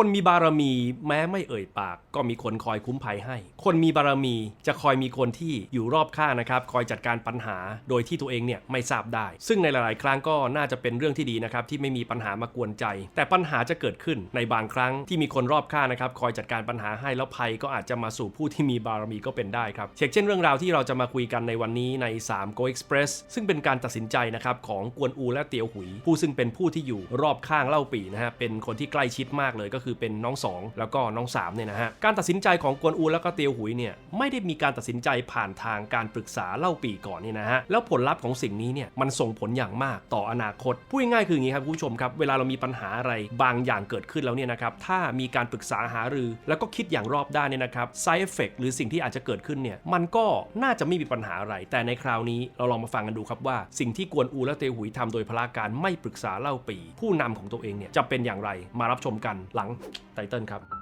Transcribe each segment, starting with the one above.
คนมีบารมีแม้ไม่เอ่ยปาก ก็มีคนคอยคุ้มภัยให้ คนมีบารมีจะคอยมีคนที่อยู่รอบข้างนะครับ คอยจัดการปัญหาโดยที่ตัวเองเนี่ยไม่ทราบได้ ซึ่งในหลาย ๆ ครั้งก็น่าจะเป็นเรื่องที่ดีนะครับที่ไม่มีปัญหามากวนใจ แต่ปัญหาจะเกิดขึ้นในบางครั้งที่มีคนรอบข้างนะครับ คอยจัดการปัญหาให้แล้วภัยก็อาจจะมาสู่ผู้ที่มีบารมีก็เป็นได้ครับเช่นเรื่องราวที่เราจะมาคุยกันในวันนี้ใน 3 Go Express ซึ่งเป็นการตัดสินใจนะครับของกวนอูและเตียวหุย ผู้ซึ่งเป็นผู้ที่อยู่รอบข้างเล่าปีนะฮะเป็นคนที่ใกล้ชิดมากเลยก็คือือเป็นน้องสองแล้วก็น้องสามเนี่ยนะฮะการตัดสินใจของกวนอูแล้วก็เตียวหุยเนี่ยไม่ได้มีการตัดสินใจผ่านทางการปรึกษาเล่าปีก่อนเนี่ยนะฮะแล้วผลลัพธ์ของสิ่งนี้เนี่ยมันส่งผลอย่างมากต่ออนาคตพูดง่ายๆคืออย่างนี้ครับผู้ชมครับเวลาเรามีปัญหาอะไรบางอย่างเกิดขึ้นแล้วเนี่ยนะครับถ้ามีการปรึกษาหารือ แล้วก็คิดอย่างรอบด้านเนี่ยนะครับ side effect หรือสิ่งที่อาจจะเกิดขึ้นเนี่ยมันก็น่าจะไม่มีปัญหาอะไร แต่ในคราวนี้เราลองมาฟังกันดูครับว่า สิ่งที่กวนอูและเตียวหุยทำโดยพละการไม่ปรึกษาเล่าปี ผู้นำของตัวเองเนี่ยจะเป็นอย่างไรมารับชมกันหลังไตเติลครับ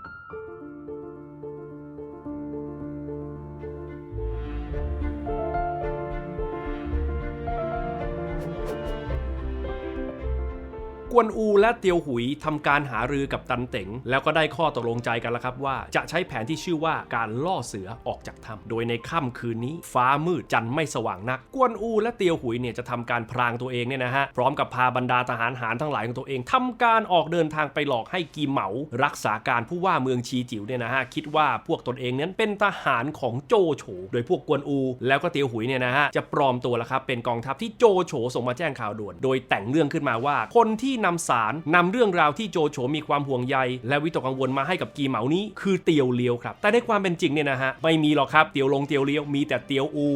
กวนอูและเตียวหุยทำการหารือกับตันเต๋งแล้วก็ได้ข้อตกลงใจกันแล้วครับว่า จะใช้แผนที่ชื่อว่าการล่อเสือออกจากถ้ำโดยในค่ำคืนนี้ ฟ้ามืดจันทร์ไม่สว่างนัก กวนอูและเตียวหุยเนี่ยจะทำการพรางตัวเองเนี่ยนะฮะพร้อมกับพาบรรดาทหารหารทั้งหลายของตัวเองทำการออกเดินทางไปหลอกให้กีเหมา รักษาการผู้ว่าเมืองชีจิ๋วเนี่ยนะฮะคิดว่าพวกตนเองนั้นเป็นทหารของโจโฉโดยพวกกวนอู แล้วก็เตียวหุยเนี่ยนะฮะจะปลอมตัวแล้วครับเป็นกองทัพที่โจโฉส่งมาแจ้งข่าวด่วน โดยแต่งเรื่องขึ้นมาว่าคนที่นำสารนำเรื่องราวที่โจโฉมีความห่วงใย และวิตกกังวลมาให้กับกีเหมานี้คือเตียวเลียวครับ แต่ในความเป็นจริงเนี่ยนะฮะไม่มีหรอกครับเตียวลงเตียวเลียวมีแต่เตียวอู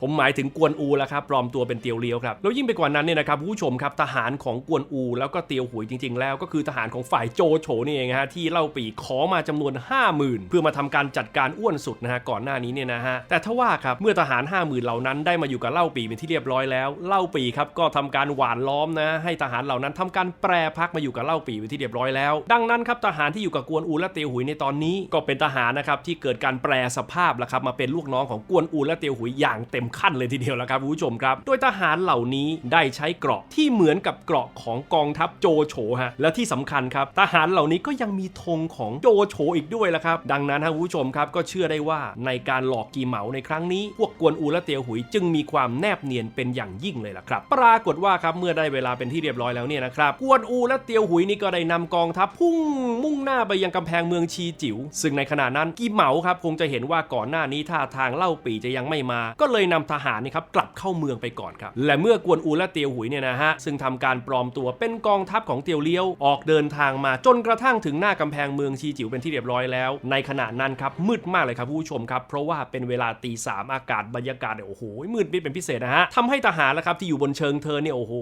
ผมหมายถึงกวนอูแล้วครับปลอมตัวเป็นเตียวเลียวครับแล้วยิ่งไปกว่านั้นเนี่ยนะครับผู้ชมครับทหารของกวนอู แล้วก็เตียวหุยจริง ๆ แล้วก็คือทหารของฝ่ายโจโฉนี่เองฮะที่เล่าปีขอมาจำนวน 50,000 เพื่อมาทำการจัดการอ้วนสุดนะฮะก่อนหน้านี้เนี่ยนะฮะแต่ถ้าว่าครับเมื่อทหาร 50,000 เหล่านั้นได้มาอยู่กับเล่าปีเป็นที่เรียบร้อยแล้วเล่าปีครับก็ทำการหวานล้อมนะให้ทหารเหล่านั้นทำการแปรพักมาอยู่กับเล่าปีเป็นที่เรียบร้อยแล้ว ดังนั้นครับทหารที่อยู่กับกวนอูและเตียวหุยในตอนนี้ก็เป็นทหารนะครับที่เกิดการแปรสภาพแล้วครับมาเป็นลูกน้องของกวนอูและเตียวหุยอย่างเต็มขั้นเลยทีเดียวแล้วครับผู้ชมครับ โดยทหารเหล่านี้ได้ใช้เกราะที่เหมือนกับเกราะของกองทัพโจโฉฮะและที่สำคัญครับทหารเหล่านี้ก็ยังมีธงของโจโฉอีกด้วยละครับ ดังนั้นฮะผู้ชมครับก็เชื่อได้ว่าในการหลอกกีเหมาในครั้งนี้พวกกวนอูและเตียวหุยจึงมีความแนบเนียนเป็นอย่างยิ่งเลยล่ะครับ ปรากฏว่าครับเมื่อได้เวลาเป็นที่เรียบร้อยแล้วเนี่ยนะครับกวนอูและเตียวหุยนี่ก็ได้นำกองทัพพุ่งมุ่งหน้าไปยังกำแพงเมืองชีจิ๋วซึ่งในขณะนั้นกีเหมาครับคงจะเห็นว่าก่อนหน้านี้ท่าทางเล่าปีจะยังไม่มา ก็เลยนำทหารนี่ครับกลับเข้าเมืองไปก่อนครับและเมื่อกวนอูและเตียวหุยเนี่ยนะฮะซึ่งทำการปลอมตัวเป็นกองทัพของเตียวเลี้ยวออกเดินทางมาจนกระทั่งถึงหน้ากำแพงเมืองชีจิ๋วเป็นที่เรียบร้อยแล้ว ในขณะนั้นครับมืดมากเลยครับผู้ชมครับ เพราะว่าเป็นเวลาตีสามอากาศบรรยากาศเนี่ยโอ้โหมืดมิดเป็นพิเศษนะฮะทำให้ทหารแล้วครับที่อยู่บนเชิงเทินเนี่ยโอ้โห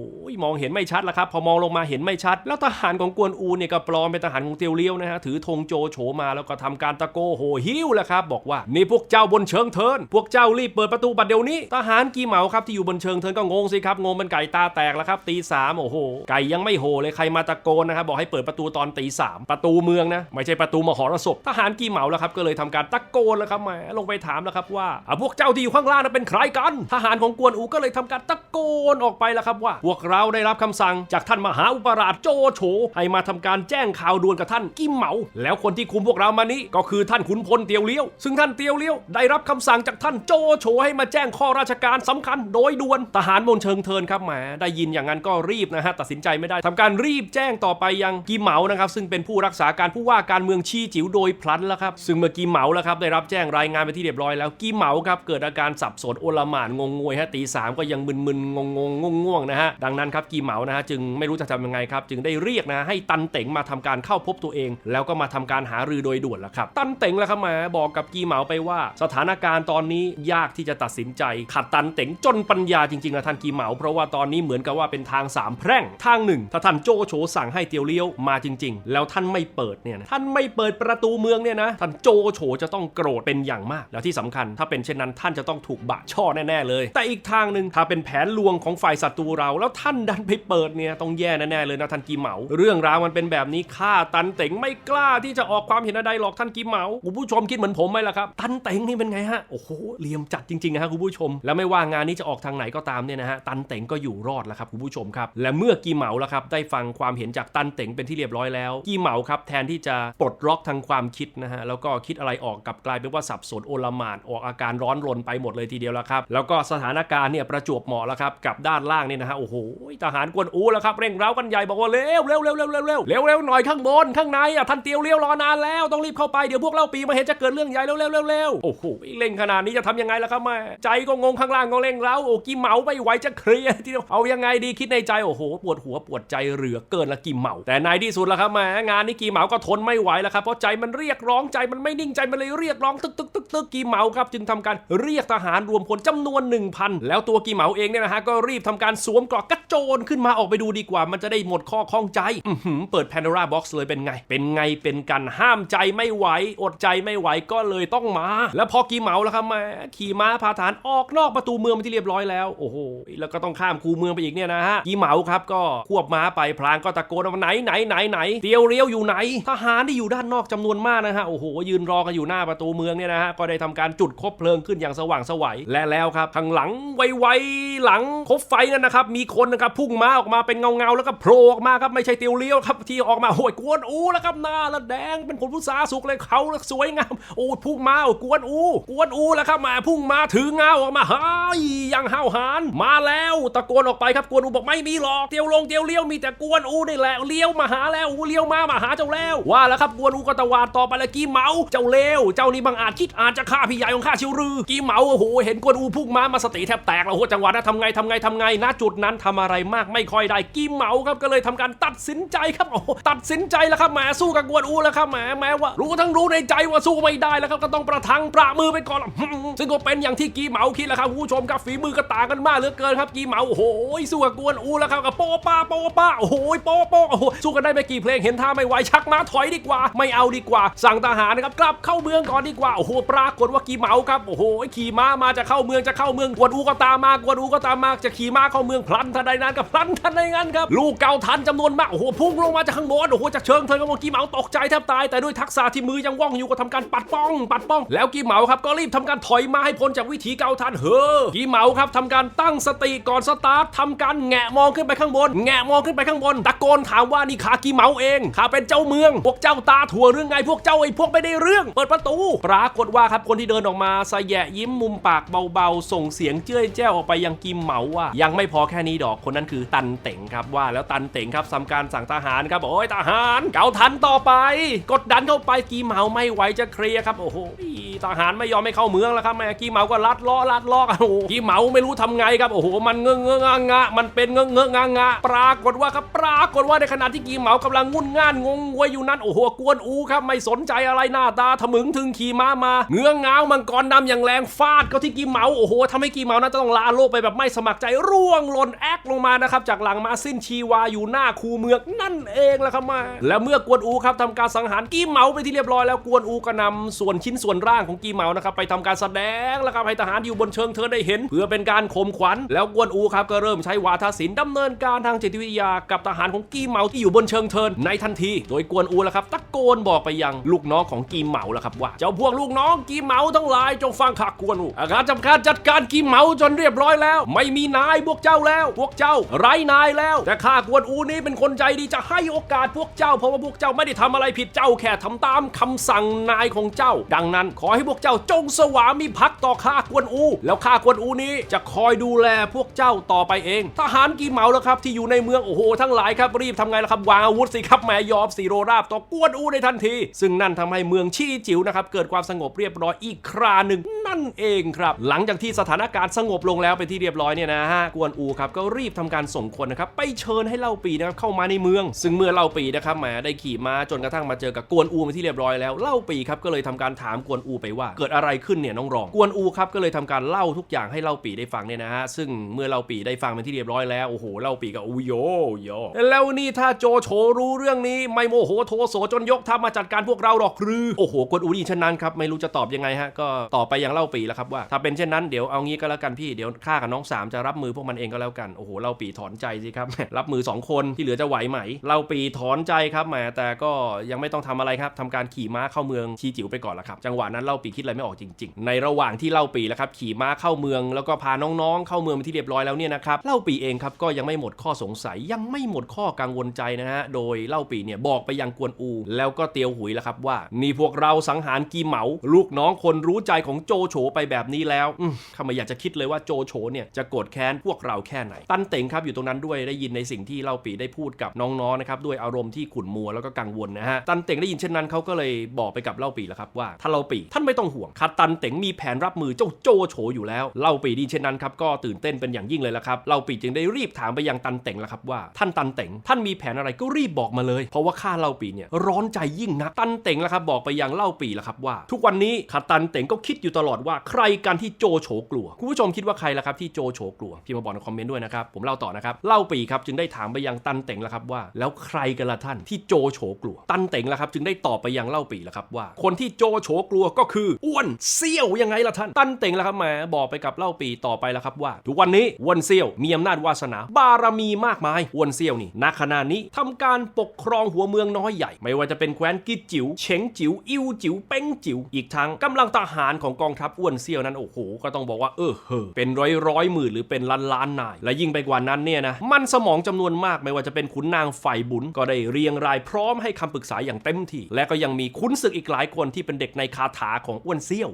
มองเห็นไม่ชัดแล้วครับพอมองลงมาเห็นไม่ชัด แล้วทหารของกวนอูเนี่ยก็ปลอมเป็นทหารของเตียวเลี้ยวนะฮะถือธงโจโฉมาแล้วก็ทำการตะโกโหหิ้วแล้วครับบอกว่านี่พวกเจ้าบนเชิงเทิน พวกเจ้ารีบเปิดประตูบัดเดี๋ยวนี้ทหารกีเหมาครับที่อยู่บนเชิงเทินก็งงสิครับงงเป็นไก่ตาแตกแล้วครับตีสามโอ้โหไก่ยังไม่โหเลยใครมาตะโกนนะครับบอกให้เปิดประตูตอนตีสามประตูเมืองนะไม่ใช่ประตูมหรสพทหารกีเหมาแล้วครับก็เลยทำการตะโกนแล้วครับแหมลงไปถามแล้วครับว่าอะพวกเจ้าที่อยู่ข้างล่างนั้นเป็นใครกัน ทหารของกวนอูก็เลยทำการตะโกนออกไปแล้วครับว่า พวกเราได้รับคำสั่งจากท่านมหาอุประหลาชโจโฉให้มาทำการแจ้งข่าวด่วนกับท่านกิมเหมา แล้วคนที่คุมพวกเรามานี้ก็คือท่านขุนพลเตียวเลี้ยว ซึ่งท่านเตียวเลี้ยวได้รับคำสั่งจากท่านโจโฉให้มาแจ้งข้อราชการสำคัญโดยด่วนทหารบนเชิงเทินครับแหมได้ยินอย่างนั้นก็รีบนะฮะตัดสินใจไม่ได้ทำการรีบแจ้งต่อไปยังกีเหมานะครับซึ่งเป็นผู้รักษาการผู้ว่าการเมืองชีจิ๋วโดยพลันแล้วครับซึ่งเมื่อกีเหมาแล้วครับได้รับแจ้งรายงานไปที่เรียบร้อยแล้วกีเหมาครับเกิดอาการสับสนโอลหม่านงงงวยฮะตีสามก็ยังมึนๆงงงงง่วงๆนะฮะดังนั้นครับกีเหมานะฮะจึงไม่รู้จะทำยังไงครับ จึงได้เรียกนะให้ตันเต๋งมาทำการเข้าพบตัวเอง แล้วก็มาทำการหารือโดยด่วนล้วครับ ตันเต๋งแล้วครับหมาบอกกับกีเหมาไปว่า สถานการณ์ตอนนี้ยากที่จะตัดสินใจขัดตันเต๋งจนปัญญาจริงๆนะท่านกีเหมา เพราะว่าตอนนี้เหมือนกับว่าเป็นทางสามแพร่งทางหนึ่งถ้าท่านโจโฉสั่งให้เตียวเลี้ยวมาจริง ๆ แล้วท่านไม่เปิดเนี่ยนะท่านไม่เปิดประตูเมืองเนี่ยนะท่านโจโฉจะต้องโกรธเป็นอย่างมาก แล้วที่สำคัญถ้าเป็นเช่นนั้นท่านจะต้องถูกบะช่อแน่ๆเลย แต่อีกทางหนึ่งถ้าเป็นแผนลวงของฝ่ายศัตรูเรา แล้วท่านดันไปเปิดเนี่ยต้องแย่แน่ๆเลยนะท่านกีเหมา เรื่องราวมันเป็นแบบนี้ข้าตันเต็งไม่กล้าที่จะออกความเห็นใดหรอกท่านกีเหมาคุณผู้ชมคิดเหมือนผมไหมล่ะครับตันเต็งนี่เป็นไงฮะโอ้โหเหลี่ยมจัดจริงๆนะฮะคุณผู้ชม แล้วไม่ว่างานนี้จะออกทางไหนก็ตามเนี่ยนะฮะตันเต็งก็อยู่รอดแล้วครับคุณผู้ชมครับและเมื่อกีเหมาแล้วครับได้ฟังความเห็นจากตันเต็งเป็นที่เรียบร้อยแล้ว กีเหมาครับแทนที่จะปลดล็อกทางความคิดนะฮะแล้วก็คิดอะไรออกกับกลายเป็นว่าสับสนโอลมานออกอาการร้อนรนไปหมดเลยทีเดียวแล้วครับแล้วก็สถานการณ์เนี่ยประจวบเหมาะแล้วครับกับด้านล่างเนี่ยนะฮะโอ้โหทหารกวนอูแล้วครับเร่งเร้ากันใหญ่บอกว่าเร็วเร็วเร็วเร็วเร็วเร็วเร็วเร็วหน่อยข้างบนข้างในอะท่านเตียวเลี้ยวรอนานแล้วต้องรีบเข้าไปเดี๋ยวพวกเราปีมาเห็นจะเกิดเรื่องใหญ่เร็วเร็วเร็วเร็วโอ้โหเร่งขนาดนี้จะทำยังไงล่ะครับแม่ใจก็งงข้างล่างก็เร่งเร้าโอ้กีเหมาไม่ไหวจะเคลียร์ทีเดียวเอายังไงดีคิดในใจโอ้โหปวดหัวปวดใจเหลือเกินละกีเหมาแต่ในที่สุดล้วครับแหมงานนี้กีเหมาก็ทนไม่ไหวแล้วครับเพราะใจมันเรียกร้องใจมันไม่นิ่งใจมันเลยเรียกร้องตึกตึกตึกตึกกีเหมาครับจึงทำการเรียกทหารรวมพลจำนวน 1,000 แล้วตัวกีเหมาเองเนี่ยนะฮะก็รีบทำการสวมเกราะกระโจนขึ้นมาออกไปดูดีกว่ามันจะได้หมดข้อข้องใจเปิด Pandora Box เลยเป็นไง เป็นไงเป็นกันห้ามใจไม่ไหว อดใจไม่ไหวก็เลยต้องมา แล้วพอกีเหมาแล้วครับมาขี่ม้าพาทหารออกนอกประตูเมืองไปที่เรียบร้อยแล้ว โอ้โห แล้วก็ต้องข้ามคูเมืองไปอีกเนี่ยนะฮะกีเหมาครับก็ควบม้าไปพลางก็ตะโกนว่าไหนไหนไหนไหนเตียวเรียวอยู่ไหน ทหารที่อยู่ด้านนอกจำนวนมากนะฮะโอ้โหยืนรอกันอยู่หน้าประตูเมืองเนี่ยนะฮะก็ได้ทำการจุดคบเพลิงขึ้นอย่างสว่างสวัยและแล้วครับข้างหลังไวๆหลังคบไฟนั่นนะครับมีคนนะครับพุ่งม้าออกมาเป็นเงาเงาๆแล้วก็โผล่ออกมาครับไม่ใช่เตียวเลี้ยวครับที่ออกมาโอ้ยกวนอูแล้วครับหน้าละแดงเป็นผลพุทราสุกเลยเขาละสวยงามโอ้พุ่งมาโอ้กวนอู กวนอูแล้วครับมาพุ่งมาถือเงาออกมาเฮ้ยยังห้าวหาญมาแล้วตะโกนออกไปครับกวนอูบอกไม่มีหรอกเตียวลงเตียวเลี้ยวมีแต่กวนอูนี่แหละเลี้ยวมาหาแล้วอูเลี้ยวมามาหาเจ้าแล้ว ว่าแล้วครับกวนอูก็ตะวาดต่อไปแล้วกีเหมาเจ้าเลวเจ้านี่บังอาจคิดอาจจะฆ่าพี่ใหญ่ของข้าชิวรือ กีเหมาโอ้โหเห็นกวนอูพุ่งมามาสติแทบแตกแล้วโอ้จังหวะนั้นทำไงทำไงทำไงณจุดนั้นทำอะไรมากไม่ค่อยได้กีเมาครับก็เลยทำการตัดสินใจครับโอ้ตัดสินใจแล้วครับแหมสู้กับกวนอูแล้วครับแหมแม้ว่า รู้ทั้งรู้ในใจว่าสู้ไม่ได้แล้วครับก็ต้องประทังประมือไปก่อน ซึ่งก็เป็นอย่างที่กีเหมาคิดแล้วครับผู้ชมครับฝีมือก็ต่างกันมากเหลือเกินครับกีเหมาโอ้โหสู้กับกวนอูแล้วครับกับโปป้าโปป้าโอ้โหโปโปโอ้โหสู้กันได้ไม่กี่เพลงเห็นท่าไม่ไหวชักม้าถอยดีกว่า ไม่เอาดีกว่า สั่งทหารนะครับกลับเข้าเมืองก่อนดีกว่าโอ้โหปรากฏว่ากีเหมาครับโอ้โหขี่ม้ามาจะเข้าเมืองจะเข้าเมืองกวนอูก็ตามมากวนอูก็ตามมาจะขี่ม้าเข้าเมืองพลันทันใดนั้นกับพลันทันใดนั้นครับลูกเก่าทันจำนวนมากโอ้โหพุ่งลงมาจากข้างบนโอ้โหจากเชิงเทินกับกีเหมาตกใจแทบตายแต่ด้วยทักษะที่มือยังว่องอยู่ก็ทำการปัดป้อง ปัดป้อง แล้วกีเหมาครับก็รีบทำการถอยมาให้พ้นจากวิถีเก่าทันเฮ้อกีเหมาครับทำการตั้งสติก่อนสตาร์ททำการแงะมองขึ้นไปข้างบน แงะมองขึ้นไปข้างบนตะโกนถามว่านี่ขากีเหมาเองข้าเป็นเจ้าเมือง พวกเจ้าตาถั่วเรื่องไงพวกเจ้าไอ้พวกไม่ได้เรื่อง เปิดประตู ปรากฏว่าครับคนที่เดินออกมาสแยะยิ้มมุมปากเบาๆ ส่งเสียงเจ้ยแจ้วออกไปยังกีเหมาว่ายังไม่พอแค่นี้ดอกคนนั้นคือตันเต็งครับว่าแล้วตันเต็งครับทำการสั่งทหารครับบอกโอ้ยทหาร เก่าทันต่อไป กดดันเข้าไปกีเหมาไม่ไหวจะเคลียร์ครับโอ้โหทหารไม่ยอมไม่เข้าเมืองแล้วครับแม่กีเหมาก็ลัดล้อลัดล้อกันโอ้โหกีเหมาไม่รู้ทำไงครับโอ้โหมันเงอเงองะงะมันเป็นเงอเงองะงะปรากฏว่าครับปรากฏว่าในขณะที่กีเหมากำลังงุ่นง่านงงงวยอยู่นั้นโอ้โหกวนอูครับไม่สนใจอะไรหน้าตาทะมึงถึงขี่ม้ามาเงื้องง้ามังกรดำอย่างแรงฟาดเข้าที่กีเหมาโอ้โหทำให้กีเหมานั้นต้องลาโลกไปแบบไม่สมัครใจร่วงหล่นแอกลงมานะครับจากหลังมาสิ้นชีววาอยู่หน้าคูเมืองนั่นเองแหละครับมา และเมื่อกวนอูครับทำการสังหารกีเหมาไปที่เรียบร้อยแล้วกวนอูก็นำส่วนชิ้นส่วนร่างของกีเหมานะครับไปทำการแสดงแล้วครับให้ทหารอยู่บนเชิงเทินได้เห็น เพื่อเป็นการข่มขวัญแล้วกวนอูครับก็เริ่มใช้วาทศิลป์ดำเนินการทางจิตวิทยากับทหารของกีเหมาที่อยู่บนเชิงเทินในทันที โดยกวนอูแล้วครับตะโกนบอกไปยังลูกน้องของกีเหมาแล้วครับว่า เจ้าพวกลูกน้องกีเหมาทั้งหลายจงฟังข้ากวนอูอาการจำการจัดการกีเหมาจนเรียบร้อยแล้ว ไม่มีนายพวกเจ้าแล้ว พวกเจ้าไร้นายแล้ว แต่ข้ากวนอูนี้เป็นคนใจดีจะให้โอกาสพวกเจ้าเพราะว่าพวกเจ้าไม่ได้ทำอะไรผิดเจ้าแค่ทำตามคำสั่งนายของเจ้า ดังนั้นขอให้พวกเจ้าจงสวามิภักดิ์ต่อข้ากวนอู แล้วข้ากวนอูนี้จะคอยดูแลพวกเจ้าต่อไปเอง ทหารกีเหมาแล้วครับที่อยู่ในเมืองโอ้โหทั้งหลายครับรีบทำไงล่ะครับวางอาวุธสิครับแหมยอมสีโรราบต่อกวนอูในทันที ซึ่งนั่นทำให้เมืองชี่จิ๋วนะครับเกิดความสงบเรียบร้อยอีกคราหนึ่งนั่นเองครับหลังจากที่สถานการณ์สงบลงแล้วเป็นที่เรียบร้อยเนี่ยนะฮะกวนอูครับก็รีบทำการส่งคนนะครับไปเชิญให้เล่าปีนะครับเข้ามาในเมือง ซึ่งเมื่อเล่าปีนะครับแหมได้ขี่ม้าจนกระทั่งมาเจอกับกวนอูเป็นที่เรียบร้อยแล้วเล่าปีครับก็เลยทำการถามกวนอูไปว่า เกิดอะไรขึ้นเนี่ยน้องรอง กวนอูครับก็เลยทำการเล่าทุกอย่างให้เล่าปีได้ฟังเนี่ยนะฮะซึ่งเมื่อเล่าปีได้ฟังเป็นที่เรียบร้อยแล้วโอ้โหเล่าปีก็อูโยโยแล้วนี่ถ้าโจโฉรู้เรื่องนี้ไม่โมโหโทโสจนยกทัพมาจัดการพวกเราหรอกหรือโอ้โหกวนอูนี่เช่นนั้นครับไม่รู้จะตอบยังไงฮะก็ตอบไปยังเล่าปีแล้วครับว่าถ้าเป็นเช่นนั้นเดี๋ยวเอางี้ก็แล้วกันพี่เดี๋ยวข้ากับน้องสามจะรับมือพวกมันเองก็แล้วกันโอ้โหเล่าปีถอนใจสิครับรับมืออ 2 คนที่เหลือจะไหวไหมเล่าปีถอนใจครับแหมแต่ก็ยังไม่ต้องทำอะไรครับทำการขี่ม้าเข้าเมืองชีจิ๋วไปก่อนละครับ จังหวะนั้นเล่าปีคิดอะไรไม่ออกจริง ๆ ในระหว่างที่เล่าปีแล้วครับขี่ม้าเข้าเมืองแล้วก็พาน้องๆ เข้าเมืองไปที่เรียบร้อยแล้วเนี่ยนะครับเล่าปีเองครับก็ยังไม่หมดข้อสงสัยยังไม่หมดข้อกังวลใจนะฮะโดยเล่าปีเนี่ยบอกไปยังกวนอู แล้วก็เตียวหุยแล้วครับว่านี่พวกเราสังหารกีเหมาลูกน้องคนรู้ใจของโจโฉไปแบบนี้แล้วข้าไม่อยากจะคิดเลยว่าโจโฉเนี่ยจะโกรธแค้นพวกเราแค่ไหน ตั้นเต็งครับอยู่ตรงนั้นด้วยได้ยินในสิ่งที่เล่าปีได้พูดกับน้องๆนะครับด้วยอารมณ์ที่ขุ่นมัวแล้วก็กังวลนะฮะตันเต็งได้ยินเช่นนั้นเขาก็เลยบอกไปกับเล่าปีแล้วครับว่าท่านเล่าปีท่านไม่ต้องห่วงคัดตันเต็งมีแผนรับมือเจ้าโจโฉอยู่แล้วเล่าปีดีเช่นนั้นครับก็ตื่นเต้นเป็นอย่างยิ่งเลยละครับเล่าปีจึงได้รีบถามไปยังตันเต็งแล้วครับว่าท่านตันเต็งท่านมีแผนอะไรก็รีบบอกมาเลย เพราะว่าข้าเล่าปีเนี่ยร้อนใจยิ่งนักตันเต็งแล้วครับบอกไปยังเล่าปีแล้วครับว่า ทุกวันนี้คัดตันเต็งก็คิดอยู่ตลอดว่าใครกันที่โจโฉกลัวคุณผู้ชมคิดว่าใครละครับที่โจโฉกลัวพิมพ์มาบอกในคอมเมนต์ด้วยนะครับผมเล่าต่อนะครับเล่าปีครับจึงได้ถามไปยังตันเต็งแล้วครับว่า แล้วใครกันละท่านที่โจโฉกลัว ตันเต็งแล้วครับจึงได้ตอบไปยังเล่าปีแล้วครับว่า คนที่โจโฉกลัวก็คืออ้วนเซี่ยวยังไงล่ะท่าน ตันเต็งแล้วครับแหมบอกไปกับเล่าปีต่อไปแล้วครับว่าทุกวันนี้อ้วนเซี่ยวมีอำนาจวาสนา บารมีมากมายอ้วนเซี่ยวนี่ณขณะนี้ทำการปกครองหัวเมืองน้อยใหญ่ ไม่ว่าจะเป็นแคว้นกิจจิ๋วเฉงจิ๋วอิวจิ๋วเป้งจิ๋วอีกทั้งกำลังทหารของกองทัพอ้วนเซี่ยวนั้นโอ้โหก็ต้องบอกว่าเออเฮอเป็นร้อยร้อยหมื่นหรือเป็นล้านล้านนาย และยิ่งไปกว่านั้นเนี่ยนะมันสมองจำนวนมากไม่ว่าจะเป็นขุนนางฝ่ายบุญก็ได้เรียงรายพร้อมให้คำปรึกษาอย่างเต็มที่ และก็ยังมีขุนศึกอีกหลายคนที่เป็นเด็กในคาถาของอ้วนเซี่ยว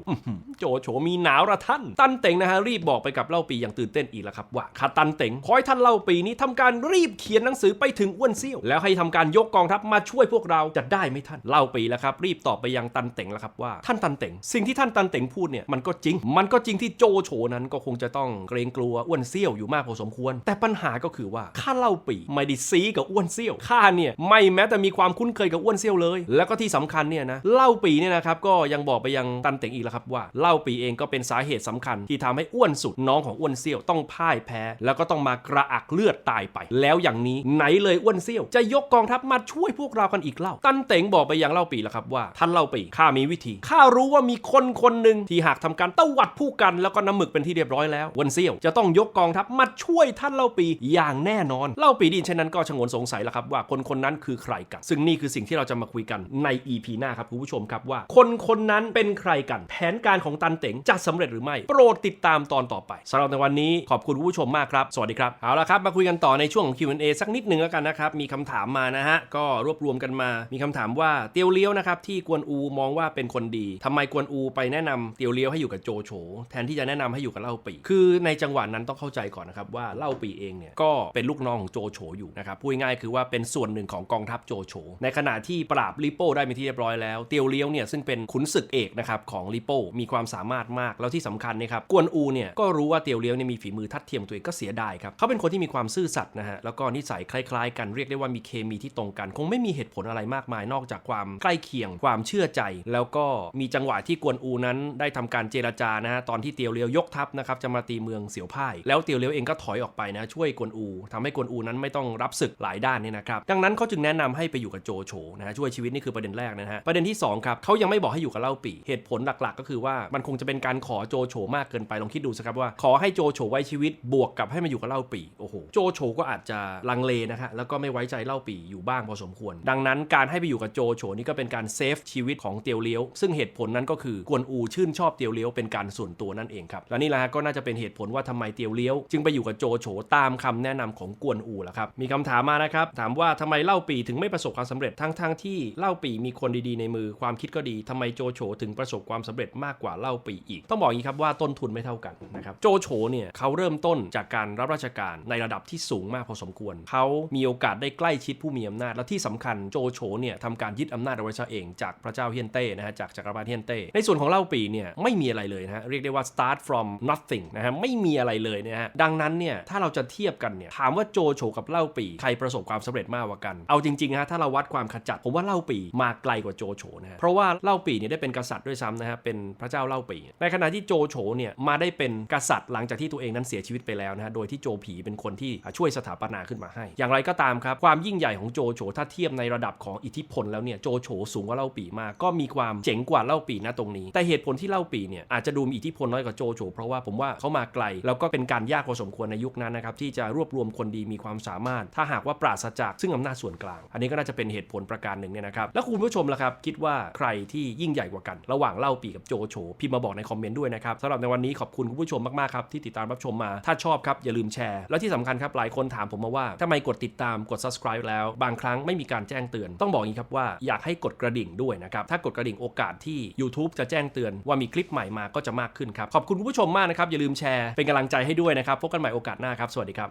โจโฉมีหนาวละท่าน ตันเต็งนะฮะรีบบอกไปกับเล่าปีอย่างตื่นเต้นอีกแล้วครับว่าข้าตันเต็งขอให้ท่านเล่าปีนี้ทำการรีบเขียนหนังสือไปถึงอ้วนเซี่ยว แล้วให้ทำการยกกองทัพมาช่วยพวกเราจะได้ไหมท่านเล่าปีแล้วครับ รีบตอบไปยังตันเต็งแล้วครับว่าท่านตันเต็งสิ่งที่ท่านตันเต็งพูดเนี่ยมันก็จริง มันก็จริงที่โจโฉนั้นก็คงจะต้องเกรงกลัวอ้วนเซี่ยวอยู่มากพอสมควร แต่ปัญหาก็คือว่าข้าเล่าปี ไม่ได้ซีกับอ้วนเซี่ยวข้าเนี่ยไม่แม้แต่มีความคุ้นเคยกับอ้วนเซี่ยวเลย แล้วก็ที่สำคัญเนี่ยนะเล่าปีเนี่ยนะครับก็ยังบอกไปยังตันเต็งอีกแล้วครับว่าเล่าปีเองก็เป็นสาเหตุสำคัญ ที่ทำให้อ้วนสุดน้องของอ้วนเซี่ยวต้องพ่ายแพ้ แล้วก็ต้องมากระอักเลือดตายไป แล้วอย่างนี้ไหนเลยอ้วนเซี่ยว จะยกกองทัพมาช่วยพวกเรากันอีกเล่า ตันเต็งบอกไปยังเล่าปีแล้วครับว่าท่านเล่าปีข้ามีวิธีข้ารู้ว่ามีคนคนหนึ่งที่หากทำการตวัดผู้กัน แล้วก็น้ำหมึกเป็นที่เรียบร้อยแล้วอ้วนเซี่ยวจะต้องยกกองทัพมาช่วยท่านเล่าปีอย่างแน่นอนเล่าาปีดินเช่นนั้นก็ชงนสงสัยแล้วครับว่าคนคนนั้นคือใครกัน ซึ่งนี่คือสิ่งที่เราจะมาคุยกันใน EP หน้าครับคุณผู้ชมครับว่า คนคนนั้นเป็นใครกัน แผนการของตันเต็งจะสำเร็จหรือไม่ โปรดติดตามตอนต่อไปสำหรับในวันนี้ขอบคุณผู้ชมมากครับ สวัสดีครับ เอาละครับ มาคุยกันต่อในช่วงของ Q&A สักนิดหนึ่งแล้วกันนะครับ มีคำถามมานะฮะ ก็รวบรวมกันมา มีคำถามว่าเตียวเลี้ยวนะครับที่กวนอูมองว่าเป็นคนดีทำไมกวนอูไปแนะนำเตียวเลี้ยวให้อยู่กับโจโฉแทนที่จะแนะนำให้อยู่กับเล่าปี คือในจังหวะนั้นต้องเข้าใจก่อนนะครับว่าเล่าปีเองเนี่ยก็เป็นลูกน้องของโจโฉอยู่นะครับพูดง่ายคือว่าเป็นส่วนหนึ่งของกองทัพโจโฉในขณะที่ปราบลิโป้ได้เป็นที่เรียบร้อยแล้วเตียวเลี้ยวเนี่ยซึ่งเป็นขุนศึกเอกนะครับของลิโป้มีความสามารถมากแล้วที่สำคัญนะครับกวนอูเนี่ยก็รู้ว่าเตียวเลี้ยวเนี่ยมีฝีมือทัดเทียมตัวเองก็เสียดายครับเขาเป็นคนที่มีความซื่อสัตย์นะฮะแล้วก็นิสัยคล้ายๆ กันเรียกได้ว่ามีเคมีที่ตรงกัน คงไม่มีเหตุผลอะไรมากมาย นอกจากความใกล้เคียง ความเชื่อใจ แล้วก็มีจังหวะที่กวนอูนั้นได้ทำการเจรจานะฮะตอนที่เตียวเลี้ยวยกทัพนะครับจะมาตีเมืองเสียวพ่ายแล้วเตียวเลี้ยวเองก็ถอยออกไปนะช่วยกวนอูทำให้กวนอูนั้นไม่ต้องรับศึกหลายด้านเนี่ยนะครับดังนั้นเขาจึงแนะนำให้ไปอยู่กับโจโฉนะฮะช่วยชีวิตนี่คือประเด็นแรกนะฮะประเด็นที่สองครับเขายังไม่บอกให้อยู่กับเล่าปีเหตุผลหลักๆ ก็คือว่ามันคงจะเป็นการขอโจโฉมากเกินไปลองคิดดูสิครับว่าขอให้โจโฉไว้ชีวิตบวกกับให้มาอยู่กับเล่าปีโอ้โหโจโฉก็อาจจะลังเลนะฮะแล้วก็ไม่ไว้ใจเล่าปีอยู่บ้างพอสมควร ดังนั้นการให้ไปอยู่กับโจโฉนี่ก็เป็นการเซฟชีวิตของเตียวเลี้ยว ซึ่งเหตุผลนั้นก็คือกวนอูชื่นชอบเตียวเลี้ยวเป็นการส่วนตัวนั่นเองครับและนี่แหละก็น่าจะเป็นเหตุผลว่าทำไมเตียวเลี้ยว จึงไปอยู่กับโจโฉตามคำแนะนำของกวนอูล่ะครับ มีคำถามมานะครับ ถามว่าทำไมเล่าปีถึงไม่ประสบความสำเร็จทั้งๆทที่เล่าปีมีคนดีๆในมือความคิดก็ดีทำไมโจโฉถึงประสบความสำเร็จมากกว่าเล่าปีอีก ต้องบอกอย่างนี้ครับว่าต้นทุนไม่เท่ากันนะครับโจโฉเนี่ยเขาเริ่มต้นจากการรับราชการในระดับที่สูงมากพอสมควร เขามีโอกาสได้ใกล้ชิดผู้มีอำนาจ และที่สำคัญโจโฉเนี่ยทำการยึดอำนาจเอาไว้ซะเองจากพระเจ้าเฮียนเต้นะฮะจากจักรพรรดิเฮียนเต้ในส่วนของเล่าปีเนี่ยไม่มีอะไรเลยนะฮะเรียกได้ว่า start from nothing นะฮะไม่มีอะไรเลยนะฮะดังนั้นเนี่ยถ้าเราจะเทียบกันเนี่ยถามว่าโจโฉกับเล่าปีใครประสบความสำเร็จมากกว่ากัน เอาจริงๆฮะถ้าเราวัดความขจัด ผมว่าเล่าปีมาไกลกว่าโจโฉนะฮะเพราะว่าเล่าปีเนี่ยได้เป็นกษัตริย์ด้วยซ้ำนะฮะเป็นพระเจ้าเล่าปี ในขณะที่โจโฉเนี่ยมาได้เป็นกษัตริย์หลังจากที่ตัวเองนั้นเสียชีวิตไปแล้วนะฮะโดยที่โจผีเป็นคนที่ช่วยสถาปนาขึ้นมาให้ อย่างไรก็ตามครับความยิ่งใหญ่ของโจโฉถ้าเทียบในระดับของอิทธิพลแล้วเนี่ยโจโฉสูงกว่าเล่าปีมากก็มีความเจ๋งกว่าเล่าปีนะตรงนี้ แต่เหตุผลที่เล่าปีเนี่ยอาจจะดูมีอิทธิพลน้อยกว่าโจโฉเพราะว่าผมว่าเขามาไกลแล้วก็เป็นการยากพอสมควรในยุคนั้นนะครับที่จะรวบรวมคนดีมีความความสามารถ ถ้าหากว่าปราศจากซึ่งอำนาจส่วนกลาง อันนี้ก็น่าจะเป็นเหตุผลประการหนึ่งเนี่ยนะครับ แล้วคุณผู้ชมล่ะครับ คิดว่าใครที่ยิ่งใหญ่กว่ากัน ระหว่างเล่าปีกับโจโฉพิมพ์มาบอกในคอมเมนต์ด้วยนะครับสำหรับในวันนี้ขอบคุณคุณผู้ชมมากๆครับที่ติดตามรับชมมา ถ้าชอบครับอย่าลืมแชร์ และที่สำคัญครับหลายคนถามผมมาว่าทำไมกดติดตามกด subscribe แล้ว บางครั้งไม่มีการแจ้งเตือน ต้องบอกอย่างนี้ครับว่าอยากให้กดกระดิ่งด้วยนะครับถ้ากดกระดิ่งโอกาสที่ YouTube จะแจ้งเตือนว่ามีคลิปใหม่มาก็จะมากขึ้นครับขอบคุณคุณผู้ชมมากนะครับอย่าลืมแชร์เป็นกำลังใจให้ด้วยนะครับพบกันใหม่โอกาสหน้าครับ สวัสดีครับ